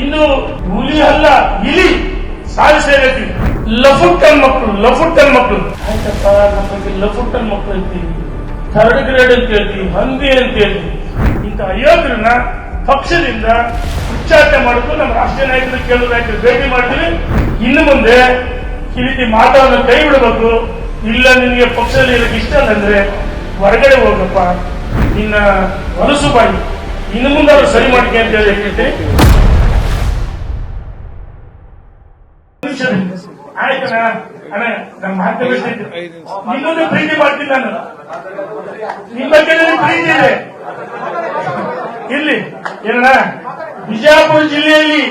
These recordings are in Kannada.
ಇನ್ನು ಹುಲಿ ಅಲ್ಲ, ಇಲಿ ಸೇರೈತಿ ಲಫುಟ್ಟನ್ ಮಕ್ಕಳು ಲಫುಟ್ಟನ್ ಮಕ್ಕಳು ಆಯ್ತಪ್ಪ ನಮಗೆ ಲಫುಟ್ಟನ್ ಮಕ್ಕಳು ಅಂತೀವಿ. ಥರ್ಡ್ ಗ್ರೇಡ್ ಅಂತ ಹೇಳ್ತೀವಿ, ಹಂದಿ ಅಂತ ಹೇಳ್ತೀವಿ. ಇಂಥ ಅಯೋಧ್ಯನ ಪಕ್ಷದಿಂದ ಉಚ್ಚಾಟನೆ ಮಾಡಿದ್ರು ನಮ್ಮ ರಾಷ್ಟ್ರೀಯ ನಾಯಕರು ಕೇಳಿದ್ರು ನಾಯಕರು ಭೇಟಿ ಮಾಡ್ತೀವಿ. ಇನ್ನು ಮುಂದೆ ಈ ರೀತಿ ಮಾತಾಡೋದನ್ನ ಕೈ ಬಿಡಬೇಕು. ಇಲ್ಲ, ನಿನಗೆ ಪಕ್ಷದಲ್ಲಿ ಇರಕ್ಕೆ ಇಷ್ಟ ಅಂದ್ರೆ ಹೊರಗಡೆ ಹೋಗಪ್ಪ ನಿನ್ನ ಹೊಲಸು ಬಾಯಿ. ಇನ್ನು ಮುಂದೆ ಅವ್ರು ಸರಿ ಮಾಡ್ಕೆ ಅಂತ ಹೇಳಿ ಹೇಳ್ತೀನಿ ಆಯ್ತಣ್ಣ. ಅಣ್ಣ ನಮ್ಮ ಮಾತು ನಿಮ್ಮನ್ನು ಪ್ರೀತಿ ಮಾಡ್ತೀನಿ ನಾನು. ನಿಮ್ಮ ಬಗ್ಗೆ ಪ್ರೀತಿ ಇದೆ. ಇಲ್ಲಿ, ಏನಣ್ಣ? ಬಿಜಾಪುರ ಜಿಲ್ಲೆಯಲ್ಲಿ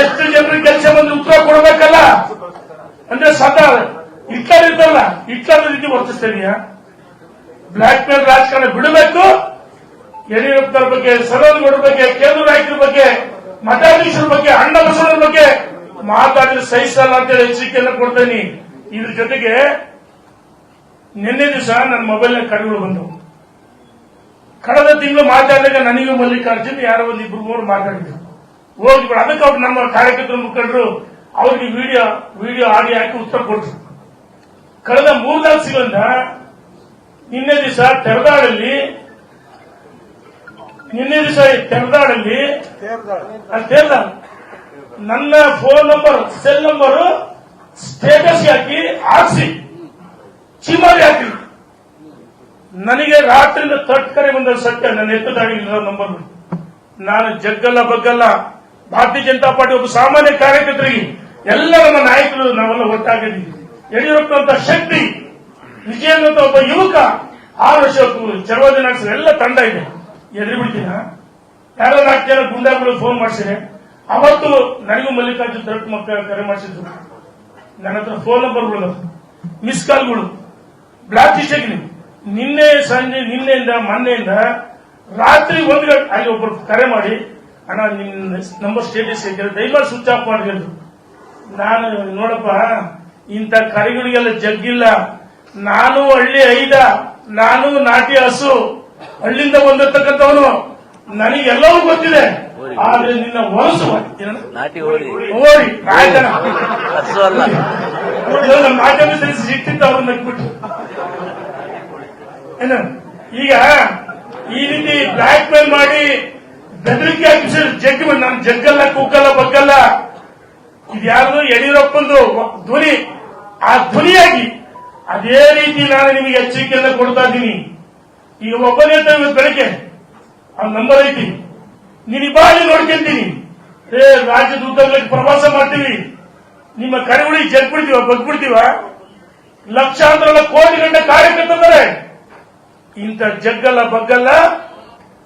ಎಷ್ಟು ಜನರು ಕೆಲಸ ಬಂದು ಉತ್ತರ ಕೊಡಬೇಕಲ್ಲ? ಅಂದ್ರೆ ಸದಾ ಇಟ್ಲರ್ ಇರ್ತಲ್ಲ ಇಟ್ಲರ್ ರೀತಿ ವರ್ತಿಸ್ತಾ ಇದೀಯಾ ಬ್ಲಾಕ್ ಮೇಲ್ ರಾಜಕಾರಣ ಬಿಡಬೇಕು. ಯಡಿಯೂರಪ್ಪನವ್ರ ಬಗ್ಗೆ ಸರೋಜಗೌಡರ ಬಗ್ಗೆ, ಕೇಂದ್ರ ನಾಯಕರ ಬಗ್ಗೆ, ಮಠಾಧೀಶರ ಬಗ್ಗೆ ಅಣ್ಣ ಬಸವರ ಮಾತಾಡಿದ್ರೆ ಸಹಿಸಲ್ಲ ಅಂತೇಳಿ ಎಚ್ಚರಿಕೆಯನ್ನು ಕೊಡ್ತೇನೆ. ಇದ್ರ ಜೊತೆಗೆ ನಿನ್ನೆ ದಿವಸ ನನ್ನ ಮೊಬೈಲ್ ಕರೆಗಳು ಬಂದವು. ಕಳೆದ ತಿಂಗಳು ಮಾತಾಡಿದಾಗ ನನಗೆ ಮಲ್ಲಿಕಾರ್ಜುನ್ ಯಾರೋ ಒಂದು ಇಬ್ರು ಮೂರು ಮಾತಾಡಿದ್ರು. ಹೋಗಿ ಅದಕ್ಕೆ ಅವ್ರು ನಮ್ಮ ಕಾರ್ಯಕರ್ತರ ಮುಖಂಡರು ಅವ್ರಿಗೆ ವಿಡಿಯೋ ವಿಡಿಯೋ ಆಡಿಯೋ ಹಾಕಿ ಉತ್ತರ ಕೊಟ್ಟರು ಕಳೆದ ಮೂರ್ನಾಲ್ಕು ಸಿಗಂದ ನಿನ್ನೆ ದಿವಸ ತೆರದಾಡಲ್ಲಿ ನಿನ್ನೆ ದಿವಸ ತೆರದಾಡಲ್ಲಿ ನನ್ನ phone number cell number status ಹಾಕಿ ಹಾಕ್ಸಿ ಚಿಮಾರಿ ಹಾಕಿ. ನನಗೆ ರಾತ್ರಿಯಿಂದ ತಟ್ ಕರೆ ಬಂದ ಸತ್ಯ. ನನ್ನ ಎತ್ತದಾಗಿಲ್ಲ ನಂಬರ್ ನಾನು ಜಗ್ಗಲ್ಲ, ಬಗ್ಗಲ್ಲ. ಭಾರತೀಯ ಜನತಾ ಪಾರ್ಟಿ ಒಬ್ಬ ಸಾಮಾನ್ಯ ಕಾರ್ಯಕರ್ತರಿಗೆ ಎಲ್ಲ ನಮ್ಮ ನಾಯಕರು ನಾವೆಲ್ಲ ಒಟ್ಟಾಗಿದ್ದೀವಿ. ಯಡಿಯೂರಪ್ಪ ಅಂತ ಶಕ್ತಿ, ವಿಜಯನ್ ಅಂತ ಒಬ್ಬ ಯುವಕ, ಆರು ವರ್ಷ ನಡೆಸಿದ ಎಲ್ಲ ತಂಡ ಇದೆ. ಎದುರು ಬಿಡ್ತೀನ ಯಾರೋ ನಾಲ್ಕು ಜನ ಗುಂಡಾಗಳು ಫೋನ್ ಮಾಡಿಸಿದೆ ಅವತ್ತು ನನಗೂ ಮಲ್ಲಿಕಾರ್ಜುನ್ ದೊಡ್ಡ ಮಕ್ಕಳ ಕರೆ ಮಾಡಿಸಿದ್ರು. ನನ್ನ ಹತ್ರ ಫೋನ್ ನಂಬರ್ಗಳು ಮಿಸ್ ಕಾಲ್ಗಳು ಬ್ಲಾಕ್ ಲಿಸ್ಟಿಗೆ ನಿನ್ನೆ ಸಂಜೆ, ನಿನ್ನೆಯಿಂದ, ಮೊನ್ನೆಯಿಂದ ರಾತ್ರಿ ಒಂದು ಗಂಟೆ ಅಲ್ಲಿ ಒಬ್ಬರು ಕರೆ ಮಾಡಿ, ಅಣ್ಣ ನಿನ್ನ ನಂಬರ್ ಸ್ಟೇಟಸ್ ಹೇಗೆ ದಯಮಾಡಿ ಸ್ವಿಚ್ ಆಫ್ ಮಾಡಿದ್ರು ನಾನು, ನೋಡಪ್ಪ, ಇಂಥ ಕರೆಗಳಿಗೆಲ್ಲ ಜಗ್ಗಿಲ್ಲ. ನಾನು ಹಳ್ಳಿ ಐದ, ನಾನು ನಾಟಿ ಹಸು. ಹಳ್ಳಿಯಿಂದ ಬಂದಿರ್ತಕ್ಕಂಥವನು ನನಗೆಲ್ಲವೂ ಗೊತ್ತಿದೆ. ಆದ್ರೆ ನಿನ್ನ ಏನಣ್ಣ? ನಾಟಿ ಓಡಿ ಓಡಿ ಹಸು ಅಲ್ಲ. ನೋಡಿ, ನಮ್ಮ ಮಾಧ್ಯಮ ಸರಿಸಿ ಸಿಕ್ತಿತ್ತು ಅವ್ರನ್ನ ಬಿಟ್ಟು ಏನ? ಈಗ ಈ ರೀತಿ ಬ್ಲಾಕ್ ಮೇಲ್ ಮಾಡಿ ಬೆದರಿಕೆ ಹಾಕಿ ಜಗ್ ನಾನು ಜಗ್ಗಲ್ಲ ಕೂಗಲ್ಲ ಬಗ್ಗಲ್ಲ. ಇದ್ಯಾವುದು ಯಡಿಯೂರಪ್ಪಂದು ಧ್ವನಿ. ಆ ಧ್ವನಿಯಾಗಿ ಅದೇ ರೀತಿ ನಾನು ನಿಮಗೆ ಎಚ್ಚರಿಕೆಯನ್ನು ಕೊಡ್ತಾ ಇದ್ದೀನಿ. ಈಗ ಒಬ್ಬನೇ ಬೆಳಿಗ್ಗೆ ಇವತ್ತು ಬೆಳಗ್ಗೆ. ಆ ನಂಬರ್ ಐತಿ. ನೀನು ಬಾಳಿ ನೋಡ್ಕೊಂತೀನಿ ಏ, ರಾಜ್ಯದ ಉದ್ದಗಲಕ್ಕೆ ಪ್ರವಾಸ ಮಾಡ್ತೀವಿ. ನಿಮ್ಮ ಕರೆಗಳಿ ಜಗ್ಬಿಡ್ತೀವ, ಬಗ್ಬಿಡ್ತೀವ? ಲಕ್ಷಾಂತರ ಕೋಟಿ ಗಂಟೆ ಕಾರ್ಯಕರ್ತರೆ ಇಂಥ ಜಗ್ಗಲ್ಲ, ಬಗ್ಗಲ್ಲ,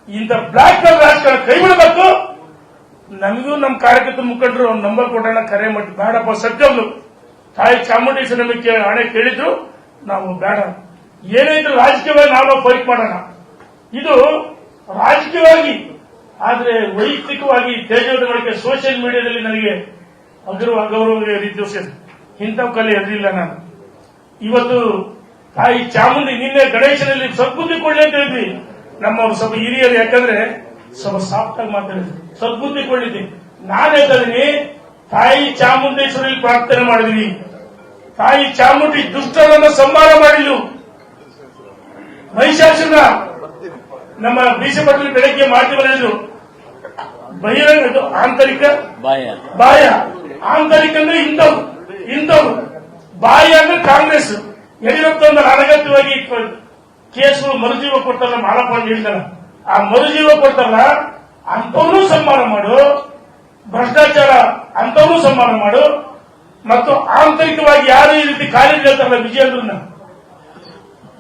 ಇಂಥ ಬ್ಲಾಕ್ ಮೇಲ್ ರಾಜಕಾರಣ ಕೈ ಬಿಡಬೇಕು. ನಮಗೂ ನಮ್ಮ ಕಾರ್ಯಕರ್ತರ ಮುಖಂಡರು ಅವ್ನ ನಂಬರ್ ಕೊಡೋಣ, ಕರೆ ಮಾಡಿ. ಬೇಡಪ್ಪ ಸತ್ಯವ್ರು ತಾಯಿ ಚಾಮುಂಡೇಶ್ವರಿ ನಮಗೆ ಕೇ- ಹಣೆ ಕೇಳಿದ್ರು. ನಾವು ಬೇಡ. ಏನಾಯ್ತು ರಾಜಕೀಯವಾಗಿ ನಾವು ಫೈಟ್ ಮಾಡೋಣ. ಇದು ರಾಜಕೀಯವಾಗಿ ಆದ್ರೆ ವೈಯಕ್ತಿಕವಾಗಿ ತೇಜೋದಗಳಿಗೆ ಸೋಷಿಯಲ್ ಮೀಡಿಯಾದಲ್ಲಿ ನನಗೆ ಅಗರು ಅಗೌರವ ರೀತಿ ಇಂಥ ಕಲೆ ಅದಿಲ್ಲ ನಾನು. ಇವತ್ತು ತಾಯಿ ಚಾಮುಂಡಿ ನಿನ್ನೆ ಗಣೇಶನಲ್ಲಿ ಸದ್ಬುದ್ಧಿ ಕೊಳ್ಳಿ ಅಂತ ಹೇಳಿದ್ವಿ. ನಮ್ಮ ಸ್ವಲ್ಪ ಹಿರಿಯರು, ಯಾಕಂದ್ರೆ ಸ್ವಲ್ಪ ಸಾಫ್ಟ್ ಆಗಿ ಮಾತಾಡಿದ್ವಿ ಸದ್ಬುದ್ಧಿ ಕೊಳ್ಳಿದ್ವಿ ನಾನು ಹೇಳ್ತೀನಿ ತಾಯಿ ಚಾಮುಂಡೇಶ್ವರಿ ಪ್ರಾರ್ಥನೆ ಮಾಡಿದ್ವಿ ತಾಯಿ ಚಾಮುಂಡಿ ದುಷ್ಟರನ್ನ ಸಂಹಾರ ಮಾಡಿದ್ಲು. ಮಹಿಷಾಸುರ ನಮ್ಮ ಪಟೇಲ್ ಬೆಳಗ್ಗೆ ಮಾಧ್ಯಮ ಹೇಳಿದ್ರು. ಬಹಿರಂಗ ಇದು ಆಂತರಿಕ ಬಾಯ ಬಾಯ ಆಂತರಿಕ ಅಂದ್ರೆ ಇಂಥವ್ರು ಇಂಥವ್ರು ಬಾಯಿ ಅಂದ್ರೆ ಕಾಂಗ್ರೆಸ್. ಯಡಿಯೂರಪ್ಪ ಅಂದ್ರೆ ಅನಗತ್ಯವಾಗಿ ಕೇಸು ಮರುಜೀವ ಕೊಡ್ತಾರಲ್ಲ ಮಾಲಪ್ಪ ಹೇಳ್ತಾರ. ಆ ಮರುಜೀವ ಕೊಟ್ಟಲ್ಲ ಅಂತವನು ಸನ್ಮಾನ ಮಾಡು. ಭ್ರಷ್ಟಾಚಾರ ಅಂತವನು ಸನ್ಮಾನ ಮಾಡು. ಮತ್ತು ಆಂತರಿಕವಾಗಿ ಯಾರು ಈ ರೀತಿ ಕಾರ್ಯ ಹೇಳ್ತಾರಲ್ಲ ವಿಜಯೇಂದ್ರನ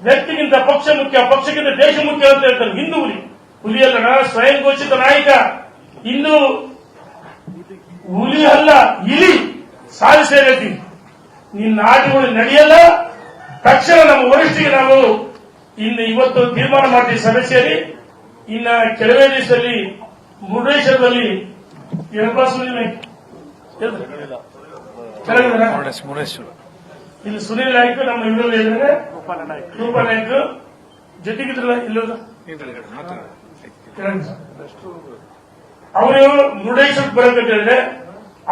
ವ್ಯಕ್ತಿಗಿಂತ ಪಕ್ಷ ಮುಖ್ಯ ಪಕ್ಷಕ್ಕಿಂತ ದೇಶ ಮುಖ್ಯ ಅಂತ ಹೇಳ್ತಾರೆ ಹಿಂದೂ ಹುಲಿ ಹುಲಿಯಲ್ಲಣ ಸ್ವಯಂ ಘೋಷಿತ ನಾಯಕ. ಇಂದು ಹುಲಿ ಅಲ್ಲ ಇಲಿ ಸಾಲು ಸೇರಿ ನಿನ್ನ ಆಟಗಳು ನಡೆಯಲ್ಲ. ತಕ್ಷಣ ನಮ್ಮ ವರಿಷ್ಠಿಗೆ ನಾವು ಇನ್ನು ಇವತ್ತು ತೀರ್ಮಾನ ಮಾಡ್ತೀವಿ ಸಭೆ ಸೇರಿ ಇನ್ನ ಕೆಲವೇ ದಿವಸದಲ್ಲಿ ಮುರುಡೇಶ್ವರದಲ್ಲಿ? ಇಲ್ಲಿ ಸುನೀಲ್ ನಾಯ್ಕ ನಮ್ಮ ಇವರಲ್ಲಿ ಹೇಳಿದ್ರೆ ರೂಪ ನಾಯ್ಕ. ಜೊತೆಗಿದ್ರಲ್ಲ ಇಲ್ಲ. ಅವರು ಮುರುಡೇಶ್ವರ ಬರಬೇಕಾದ್ರೆ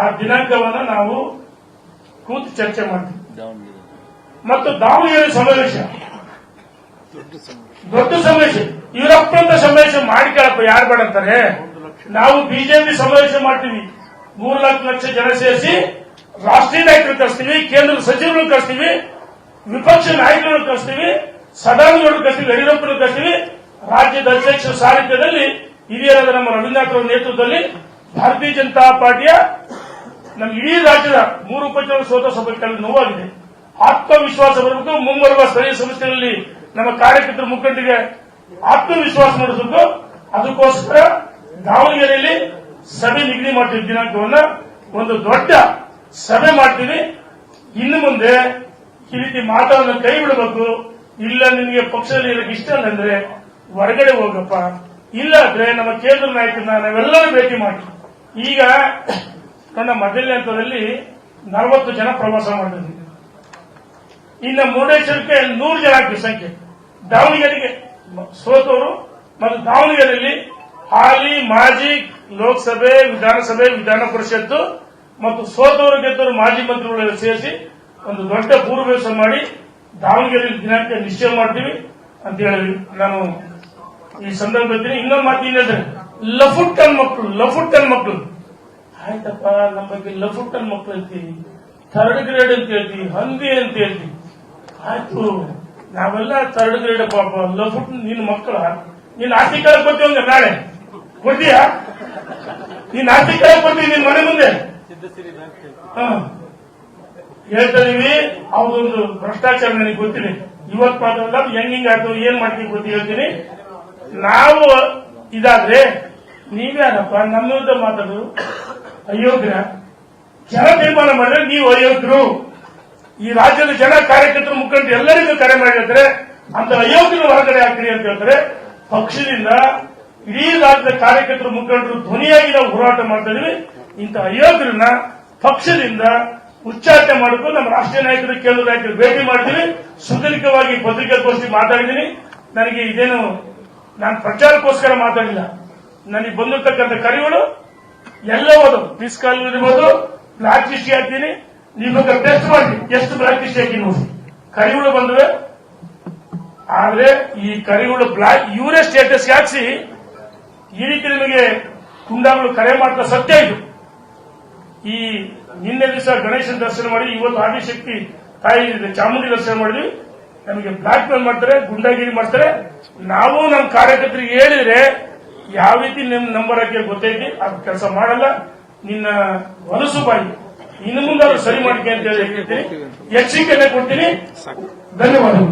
ಆ ದಿನಾಂಕವನ್ನ ನಾವು ಕೂತು ಚರ್ಚೆ ಮಾಡ್ತೀವಿ. ಮತ್ತು ದಾವಣಗೆರೆ ಸಮಾವೇಶ. ದೊಡ್ಡ ಸಮಾವೇಶ. ಇವರಪ್ಪಂತ ಸಮಾವೇಶ ಮಾಡಿಕೊಳ್ಳಪ್ಪ ಯಾರು ಬೇಡಂತಾರೆ ನಾವು ಬಿಜೆಪಿ ಸಮಾವೇಶ ಮಾಡ್ತೀವಿ. ಮೂರು ಲಕ್ಷ ಲಕ್ಷ ಜನ ಸೇರಿಸಿ ರಾಷ್ಟ್ರೀಯ ನಾಯಕರು ಕಳಿಸ್ತೀವಿ ಕೇಂದ್ರ ಸಚಿವರು ಕಳಿಸ್ತೀವಿ ವಿಪಕ್ಷ ನಾಯಕರನ್ನು ಕಳಿಸ್ತೀವಿ ಸದಾನಗೌಡರು ಕಳಿಸ್ತೀವಿ ಯಡಿಯೂರಪ್ಪನ ಕಳಿಸ್ತೀವಿ ರಾಜ್ಯದ ಅಧ್ಯಕ್ಷರ ಹಿರಿಯರಾದ ನಮ್ಮ ರವೀಂದ್ರನಾಥ್ ಅವರ ನೇತೃತ್ವದಲ್ಲಿ ಭಾರತೀಯ ಜನತಾ ಪಾರ್ಟಿಯ ನಮ್ಮ ಇಡೀ ರಾಜ್ಯದ ಮೂರು ಉಪಚುನಾವಣೆ ಸೋತ ಸಭೆಗಳಲ್ಲಿ ನೋವಾಗಿದೆ. ಆತ್ಮವಿಶ್ವಾಸ ಬರಬೇಕು, ಮುಂಬರುವ ಸ್ಥಳೀಯ ಸಂಸ್ಥೆಗಳಲ್ಲಿ ನಮ್ಮ ಕಾರ್ಯಕರ್ತರ ಮುಖಂಡರಿಗೆ ಆತ್ಮವಿಶ್ವಾಸ ಮೂಡಿಸಬೇಕು. ಅದಕ್ಕೋಸ್ಕರ ದಾವಣಗೆರೆಯಲ್ಲಿ ಸಭೆ ನಿಗದಿ ಮಾಡ್ತೀವಿ ದಿನಾಂಕವನ್ನ ಒಂದು ದೊಡ್ಡ ಸಭೆ ಮಾಡ್ತೀವಿ. ಇನ್ನು ಮುಂದೆ ಈ ರೀತಿ ಮಾತನ್ನು ಕೈ ಬಿಡಬೇಕು. ಇಲ್ಲ, ನಿಮಗೆ ಪಕ್ಷದಲ್ಲಿ ಇರಕ್ಕೆ ಇಷ್ಟ ಅಂದ್ರೆ ಹೊರಗಡೆ ಹೋಗಪ್ಪ. ಇಲ್ಲ ಅಂದ್ರೆ ನಮ್ಮ ಕೇಂದ್ರ ನಾಯಕರನ್ನ ನಾವೆಲ್ಲರೂ ಭೇಟಿ ಮಾಡಿ. ಈಗ ನನ್ನ ಮೊದಲನೇ ಹಂತದಲ್ಲಿ ನಲವತ್ತು ಜನ ಪ್ರವಾಸ ಮಾಡಿದ್ವಿ. ಇನ್ನು ಮುರುಡೇಶ್ವರಕ್ಕೆ ನೂರು ಜನ ಆಗ್ತದೆ ಸಂಖ್ಯೆ. ದಾವಣಗೆರೆಗೆ ಸೋತವರು ಮತ್ತು ದಾವಣಗೆರೆಯಲ್ಲಿ ಹಾಲಿ, ಮಾಜಿ ಲೋಕಸಭೆ, ವಿಧಾನಸಭೆ, ವಿಧಾನ ಪರಿಷತ್ತು ಮತ್ತು ಸೋತವರು ಗೆದ್ದವರು ಮಾಜಿ ಮಂತ್ರಿಗಳೆಲ್ಲ ಸೇರಿಸಿ ಒಂದು ದೊಡ್ಡ ಪೂರ್ವಭಾಸ ಮಾಡಿ ದಾವಣಗೆರೆಯಲ್ಲಿ ದಿನಾಂಕ ನಿಶ್ಚಯ ಮಾಡ್ತೀವಿ ಅಂತ ಹೇಳಿ ನಾನು ಈ ಸಂದರ್ಭದಲ್ಲಿ ಇನ್ನೊಂದು ಮಾತು ಏನಂದ್ರೆ ಲಫುಟ್ಟನ್ ಮಕ್ಕಳು ಲಫುಟ್ಟನ್ ಮಕ್ಕಳು ಆಯ್ತಪ್ಪ, ನಮ್ಮ ಬಗ್ಗೆ ಲಫುಟ್ಟನ್ ಮಕ್ಕಳು ಅಂತೀವಿ ಥರ್ಡ್ ಗ್ರೇಡ್ ಅಂತ ಹೇಳ್ತೀವಿ ಹಂದಿ ಅಂತ ಹೇಳ್ತೀವಿ ಆಯ್ತು, ನಾವೆಲ್ಲ ಥರ್ಡ್ ಗ್ರೇಡ್ ಪಾಪ, ಲಫುಟ್ ನಿನ್ನ ಮಕ್ಕಳ ನೀನ್ ಆಸ್ತಿ ಕೇಳಕ್ ಬರ್ತೀವಿ ಹಂಗ ನಾಳೆ? ಕೊಡ್ತೀಯ ನೀನ್ ಆಸ್ತಿ ಕೇಳಕ್ ಬರ್ತೀವಿ ನಿನ್ ಮನೆ ಮುಂದೆ. ಹೇಳ್ತಾ ಇದೀವಿ ಅವರೊಂದು ಭ್ರಷ್ಟಾಚಾರ ನನಗೆ ಗೊತ್ತಿದೆ. ಇವತ್ತು ಮಾತ್ರ ಹೆಂಗ್ ಹಿಂಗ್ ಆಯ್ತು, ಏನ್ ಮಾಡ್ತೀವಿ ಗೊತ್ತಿ ಹೇಳ್ತೀನಿ. ನಾವು ಇದಾದ್ರೆ ನೀವ್ಯಾರಪ್ಪ ನಮ್ಮ ವಿರುದ್ಧ ಮಾತಾಡೋದು ಅಯೋಗ್ಯ ಜನ ತೀರ್ಮಾನ ಮಾಡಿದ್ರೆ ನೀವು ಅಯೋಗ್ಯರು ಈ ರಾಜ್ಯದ ಜನ ಕಾರ್ಯಕರ್ತರು, ಮುಖಂಡರು ಎಲ್ಲರಿಗೂ ಕರೆ ಮಾಡಿದ್ರೆ ಅಂತ ಅಯೋಗ್ಯರು ಹೊರಗಡೆ ಹಾಕ್ರಿ ಅಂತ ಹೇಳಿದ್ರೆ ಪಕ್ಷದಿಂದ ಇಡೀ ರಾಜ್ಯದ ಕಾರ್ಯಕರ್ತರು, ಮುಖಂಡರು ಧ್ವನಿಯಾಗಿ ನಾವು ಹೋರಾಟ ಮಾಡ್ತಾ ಇದೀವಿ. ಇಂಥ ಅಯೋಗ್ಯರನ್ನ ಪಕ್ಷದಿಂದ ಉಚ್ಚಾಟನೆ ಮಾಡಿಕೊಂಡು ನಮ್ಮ ರಾಷ್ಟ್ರೀಯ ನಾಯಕರು ಕೇಂದ್ರ ನಾಯಕರು ಭೇಟಿ ಮಾಡ್ತೀವಿ. ಸುದೀರ್ಘವಾಗಿ ಪತ್ರಿಕಾಗೋಷ್ಠಿ ಮಾತಾಡಿದ್ದೀನಿ. ನನಗೆ ಇದೇನು ನಾನು ಪ್ರಚಾರಕ್ಕೋಸ್ಕರ ಮಾತಾಡಿಲ್ಲ. ನನಗೆ ಬಂದಿರತಕ್ಕಂಥ ಕರೆಗಳು ಎಲ್ಲ ಓದು ಮಿಸ್ ಕಾಲ್ ಇರ್ಬೋದು ಬ್ಲಾಕ್ ಲಿಸ್ಟ್ ಹಾಕ್ತೀನಿ. ನೀವು ಟೆಸ್ಟ್ ಮಾಡಿ. ಎಷ್ಟು ಬ್ಲಾಕ್ ಲಿಸ್ಟ್ ಹಾಕಿ ನೋಡಿ. ಕರಿಗಳು ಬಂದವೆ ಆದ್ರೆ ಈ ಕರಿಗಳು ಬ್ಲಾಕ್ ಇವರೇ ಸ್ಟೇಟಸ್ ಹಾಕಿಸಿ, ಈ ರೀತಿ ನಿಮಗೆ ಕುಂಡಗಳು ಕರೆ ಮಾಡ್ತಾ ಸತ್ಯ ಇದು. ಈ ನಿನ್ನೆ ದಿವಸ ಗಣೇಶನ ದರ್ಶನ ಮಾಡಿ, ಇವತ್ತು ಆದಿಶಕ್ತಿ ತಾಯಿ ಚಾಮುಂಡಿ ದರ್ಶನ ಮಾಡಿದ್ವಿ. ನಮಗೆ ಬ್ಲಾಕ್ ಮೇಲ್ ಮಾಡ್ತಾರೆ ಗುಂಡಾಗಿರಿ ಮಾಡ್ತಾರೆ. ನಾವು ನಮ್ಮ ಕಾರ್ಯಕರ್ತರಿಗೆ ಹೇಳಿದ್ರೆ ಯಾವ ರೀತಿ ನಿಮ್ ನಂಬರ್ ಹಾಕಿ ಗೊತ್ತೈತಿ ಅದು ಕೆಲಸ ಮಾಡಲ್ಲ. ನಿನ್ನ ಹೊಲಸು ಬಾಯಿ. ಇನ್ನು ಮುಂದೆ ಅವ್ರು ಸರಿ ಮಾಡ್ಕೆ ಅಂತ ಹೇಳಿ ಹೇಳ್ತೀನಿ. ಎಚ್ಚರಿಕೆನೆ ಕೊಡ್ತೀನಿ. ಧನ್ಯವಾದಗಳು.